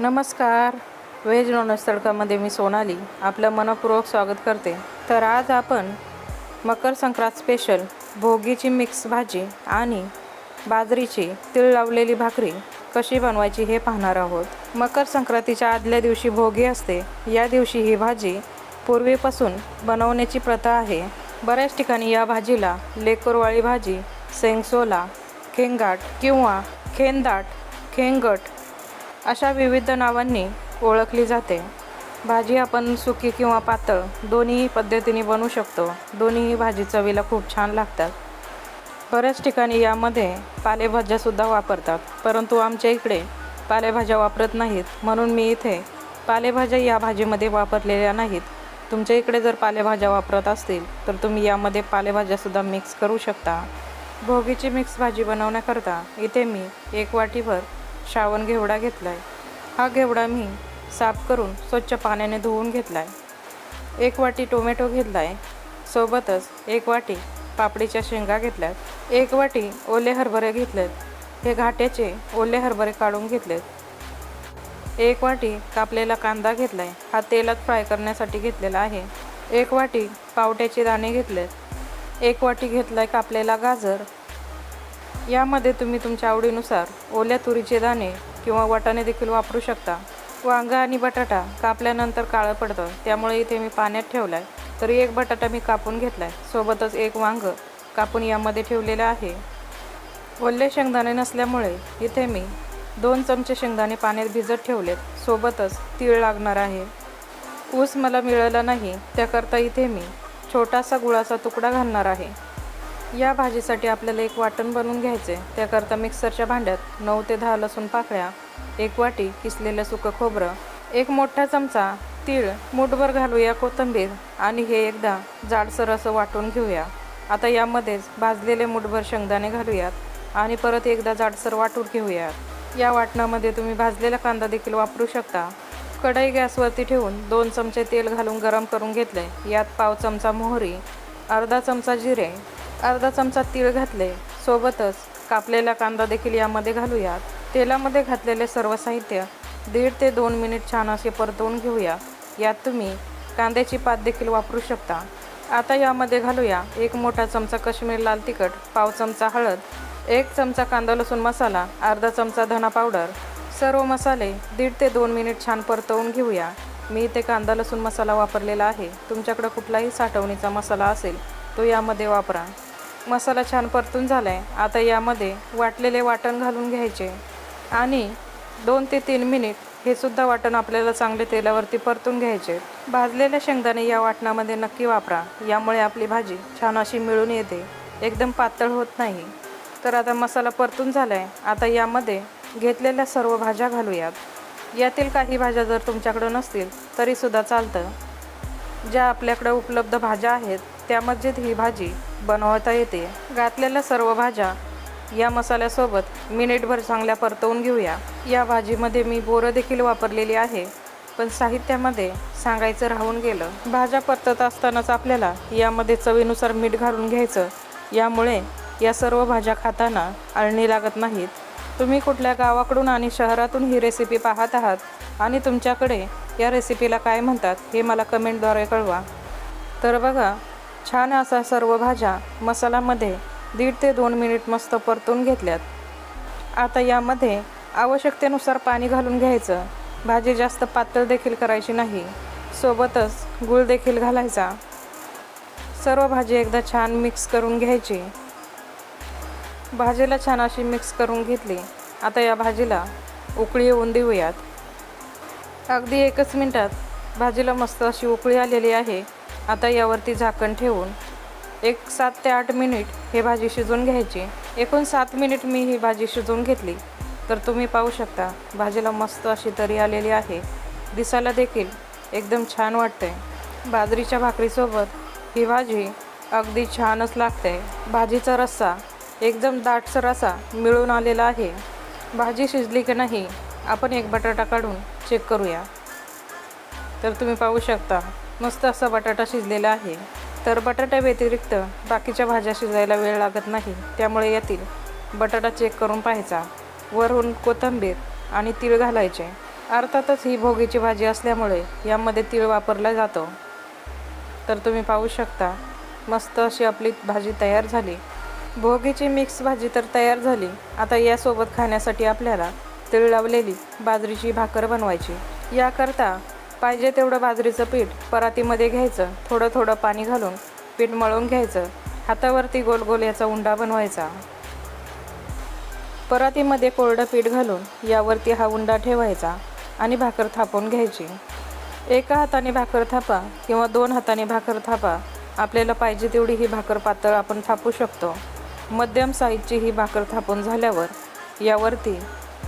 नमस्कार. Veg non veg तडकामध्ये मी सोनाली. आपलं मनपूर्वक स्वागत करते. तर आज आपण मकर संक्रांत स्पेशल भोगीची मिक्स भाजी आणि बाजरीची तीळ लावलेली भाकरी कशी बनवायची हे पाहणार आहोत. मकर संक्रांतीच्या आदल्या दिवशी भोगी असते. या दिवशी ही भाजी पूर्वीपासून बनवण्याची प्रथा आहे. बऱ्याच ठिकाणी या भाजीला लेकरवाळी भाजी सेंगसोला खेंगाट किंवा खेंदाट खेंगट अशा विविध नावांनी ओळखली जाते. भाजी आपण सुकी किंवा पातळ दोन्हीही पद्धतीने बनवू शकतो. दोन्हीही भाजी चवीला खूप छान लागतात. बऱ्याच ठिकाणी यामध्ये पालेभाज्यासुद्धा वापरतात परंतु आमच्या इकडे पालेभाज्या वापरत नाहीत. म्हणून मी इथे पालेभाज्या या भाजीमध्ये वापरलेल्या नाहीत. तुमच्या इकडे जर पालेभाज्या वापरत असतील तर तुम्ही यामध्ये पालेभाज्यासुद्धा मिक्स करू शकता. भोगीची मिक्स भाजी बनवण्याकरता इथे मी एक वाटीभर श्रावण घेवडा घेतला आहे हा घेवडा मी साफ करून स्वच्छ पाण्याने धुवून घेतला आहे एक वाटी टोमॅटो घेतला आहे सोबतच एक वाटी पापडीच्या शेंगा घेतल्यात. एक वाटी ओले हरभरे घेतलेत. हे घाट्याचे ओले हरभरे काढून घेतलेत. एक वाटी कापलेला कांदा घेतला आहे हा तेलात फ्राय करण्यासाठी घेतलेला आहे. एक वाटी पावट्याचे दाणे घेतलेत. एक वाटी घेतला आहे कापलेला गाजर. यामध्ये तुम्ही तुमच्या आवडीनुसार ओल्या तुरीचे दाणे किंवा वाटाणे देखील वापरू शकता. वांगा आणि बटाटा कापल्यानंतर काळं पडतं. त्यामुळे इथे मी पाण्यात ठेवला आहे तरी एक बटाटा मी कापून घेतला आहे सोबतच एक वांग कापून यामध्ये ठेवलेलं आहे. ओले शेंगदाणे नसल्यामुळे इथे मी दोन चमचे शेंगदाणे पाण्यात भिजत ठेवलेत. सोबतच तीळ लागणार आहे. ऊस मला मिळाला नाही. त्याकरता इथे मी छोटासा गुळाचा तुकडा घालणार आहे. या भाजीसाठी आपल्याला एक वाटण बनवून घ्यायचे. त्याकरता मिक्सरच्या भांड्यात नऊ ते दहा लसूण पाकळ्या एक वाटी किसलेलं सुकं खोबरं एक मोठा चमचा तीळ मूठभर घालूया कोथिंबीर आणि हे एकदा जाडसर असं वाटून घेऊया. आता यामध्येच भाजलेले मूठभर शेंगदाणे घालूयात आणि परत एकदा जाडसर वाटून घेऊयात. या वाटणामध्ये तुम्ही भाजलेला कांदा देखील वापरू शकता. कढई गॅसवरती ठेवून दोन चमचे तेल घालून गरम करून घेतले यात पाव चमचा मोहरी अर्धा चमचा जिरे अर्धा चमचा तीळ घातले. सोबतच कापलेला कांदा देखील यामध्ये घालूयात. तेलामध्ये घातलेले सर्व साहित्य दीड ते दोन मिनिट छान असे परतवून घेऊया. यात तुम्ही कांद्याची पात देखील वापरू शकता. आता यामध्ये घालूया एक मोठा चमचा काश्मीर लाल तिखट पाव चमचा हळद एक चमचा कांदा लसूण मसाला अर्धा चमचा धना पावडर. सर्व मसाले दीड ते दोन मिनिट छान परतवून घेऊया. मी इथे कांदा लसूण मसाला वापरलेला आहे. तुमच्याकडं कुठलाही साठवणीचा मसाला असेल तो यामध्ये वापरा. मसाला छान परतून झाला आहे आता यामध्ये वाटलेले वाटण घालून घ्यायचे. आणि दोन ते तीन मिनिट हे सुद्धा वाटण आपल्याला चांगले तेलावरती परतून घ्यायचे. भाजलेले शेंगदाणे या वाटणामध्ये नक्की वापरा. यामुळे आपली भाजी छान अशी मिळून येते. एकदम पातळ होत नाही. तर आता मसाला परतून झाला आहे आता यामध्ये घेतलेल्या सर्व भाज्या घालूयात. यातील काही भाज्या जर तुमच्याकडं नसतील तरीसुद्धा चालतं. ज्या आपल्याकडं उपलब्ध भाज्या आहेत त्यामध्ये ही भाजी बनवता येते. घातलेल्या सर्व भाज्या या मसाल्यासोबत मिनिटभर चांगल्या परतवून घेऊया. या भाजीमध्ये मी बोरं देखील वापरलेली आहे पण साहित्यामध्ये सांगायचं राहून गेलं. भाज्या परतत असतानाच आपल्याला यामध्ये चवीनुसार मीठ घालून घ्यायचं. यामुळे या सर्व भाज्या खाताना अळणी लागत नाहीत. तुम्ही कुठल्या गावाकडून आणि शहरातून ही रेसिपी पाहत आहात आणि तुमच्याकडे या रेसिपीला काय म्हणतात हे मला कमेंटद्वारे कळवा. तर बघा छान असा सर्व भाज्या मसाल्यामध्ये दीड ते दोन मिनिट मस्त परतून घेतल्यात. आता यामध्ये आवश्यकतेनुसार पाणी घालून घ्यायचं. भाजी जास्त पातळ देखील करायची नाही. सोबतच गूळ देखील घालायचा. सर्व भाजी एकदा छान मिक्स करून घ्यायची. भाजीला छान अशी मिक्स करून घेतली. आता या भाजीला उकळी येऊन देऊयात. अगदी एकच मिनटात भाजीला मस्त अशी उकळी आलेली आहे. आता यावरती झाकण ठेवून एक सात ते आठ मिनिट हे भाजी शिजवून घ्यायची. एकूण सात मिनिट मी ही भाजी शिजवून घेतली. तर तुम्ही पाहू शकता भाजीला मस्त अशी तरी आलेली आहे. दिसायला देखील एकदम छान वाटते बाजरीच्या भाकरीसोबत ही भाजी अगदी छानच लागते. भाजीचा रस्सा एकदम दाटसर असा मिळून आलेला आहे. भाजी शिजली की नाही आपण एक बटाटा काढून चेक करूया. तर तुम्ही पाहू शकता मस्त असा बटाटा शिजलेला आहे. तर बटाट्या व्यतिरिक्त बाकीच्या भाज्या शिजायला वेळ लागत नाही त्यामुळे यातील बटाटा चेक करून पाहायचा. वरून कोथिंबीर आणि तीळ घालायचे. अर्थातच ही भोगीची भाजी असल्यामुळे यामध्ये तीळ वापरला जातो. तर तुम्ही पाहू शकता मस्त अशी आपली भाजी तयार झाली. भोगीची मिक्स भाजी तर तयार झाली. आता यासोबत खाण्यासाठी आपल्याला तीळ लावलेली बाजरीची भाकर बनवायची. याकरता पाहिजे तेवढं बाजरीचं पीठ परातीमध्ये घ्यायचं थोडं थोडं पाणी घालून पीठ मळून घ्यायचं. हातावरती गोल गोल याचा उंडा बनवायचा. परातीमध्ये कोरडं पीठ घालून यावरती हा उंडा ठेवायचा आणि भाकर थापून घ्यायची. एका हाताने भाकर थापा किंवा दोन हाताने भाकर थापा. आपल्याला पाहिजे तेवढी ही भाकर पातळ आपण थापू शकतो. मध्यम साईजची ही भाकर थापून झाल्यावर यावरती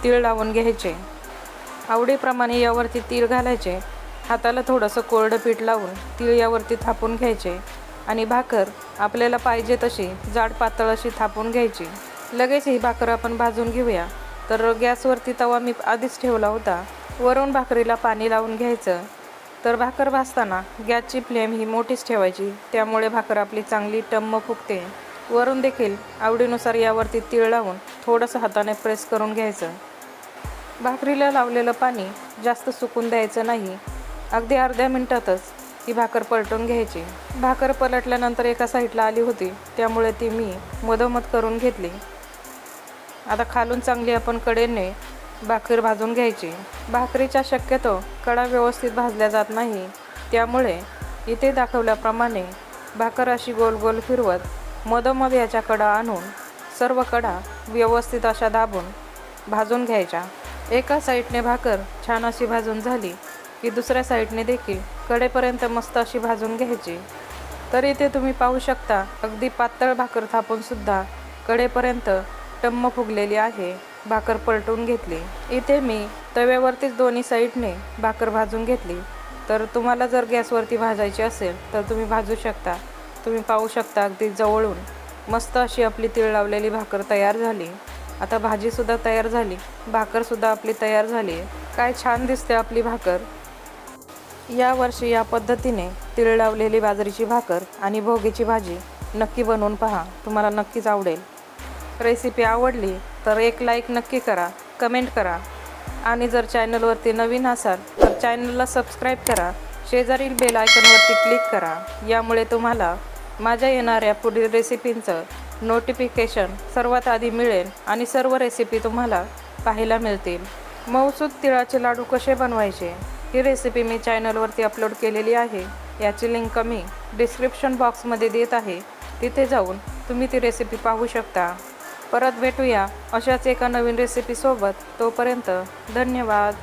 तीळ लावून घ्यायचे. आवडीप्रमाणे यावरती तीळ घालायचे. हाताला थोडंसं कोरडं पीठ लावून तीळ यावरती थापून घ्यायचे आणि भाकर आपल्याला पाहिजे तशी जाड पातळ अशी थापून घ्यायची. लगेच ही भाकर आपण भाजून घेऊया. तर गॅसवरती तवा मी आधीच ठेवला होता. वरून भाकरीला पाणी लावून घ्यायचं. तर भाकर भाजताना गॅसची फ्लेम ही मोठीच ठेवायची. त्यामुळे भाकर आपली चांगली टम्म फुगते. वरून देखील आवडीनुसार यावरती तीळ लावून थोडंसं हाताने प्रेस करून घ्यायचं. भाकरीला लावलेलं पाणी जास्त सुकून द्यायचं नाही. अगदी अर्ध्या मिनटातच ती भाकर पलटून घ्यायची. भाकर पलटल्यानंतर एका साईडला आली होती. त्यामुळे ती मी मधोमध करून घेतली. आता खालून चांगली आपण कडेने भाकर भाजून घ्यायची. भाकरीच्या शक्यतो कडा व्यवस्थित भाजल्या जात नाही. त्यामुळे इथे दाखवल्याप्रमाणे भाकर अशी गोल गोल फिरवत मधोमध याच्या कडा आणून सर्व कडा व्यवस्थित अशा दाबून भाजून घ्यायच्या. एका साईडने भाकर छान अशी भाजून झाली. की दुसऱ्या साईडने देखील कडेपर्यंत मस्त अशी भाजून घ्यायची. तर इथे तुम्ही पाहू शकता अगदी पातळ भाकर थापूनसुद्धा कडेपर्यंत टम्म फुगलेली आहे भाकर पलटून घेतली. इथे मी तव्यावरतीच दोन्ही साईडने भाकर भाजून घेतली. तर तुम्हाला जर गॅसवरती भाजायची असेल तर तुम्ही भाजू शकता. तुम्ही पाहू शकता अगदी जवळून मस्त अशी आपली तीळ लावलेली भाकर तयार झाली. आता भाजीसुद्धा तयार झाली. भाकरसुद्धा आपली तयार झाली. काय छान दिसते आपली भाकर. या वर्षी या पद्धतीने तिळ लावलेली बाजरीची भाकर आणि भोगीची भाजी नक्की बनवून पहा. तुम्हाला नक्कीच आवडेल. रेसिपी आवडली तर एक लाईक नक्की करा कमेंट करा. आणि जर चॅनलवरती नवीन असाल तर चॅनलला सबस्क्राईब करा. शेजारील बेल आयकॉनवरती क्लिक करा. यामुळे तुम्हाला माझ्या येणाऱ्या पुढील रेसिपींचं नोटिफिकेशन सर्वात आधी मिळेल आणि सर्व रेसिपी तुम्हाला पाहायला मिळतील. मऊसूद तिळाचे लाडू कसे बनवायचे? ही रेसिपी मी चॅनलवरती अपलोड केलेली आहे. याची लिंक मी डिस्क्रिप्शन बॉक्समध्ये देत आहे. तिथे जाऊन तुम्ही ती रेसिपी पाहू शकता. परत भेटूया अशाच एका नवीन रेसिपीसोबत तोपर्यंत धन्यवाद.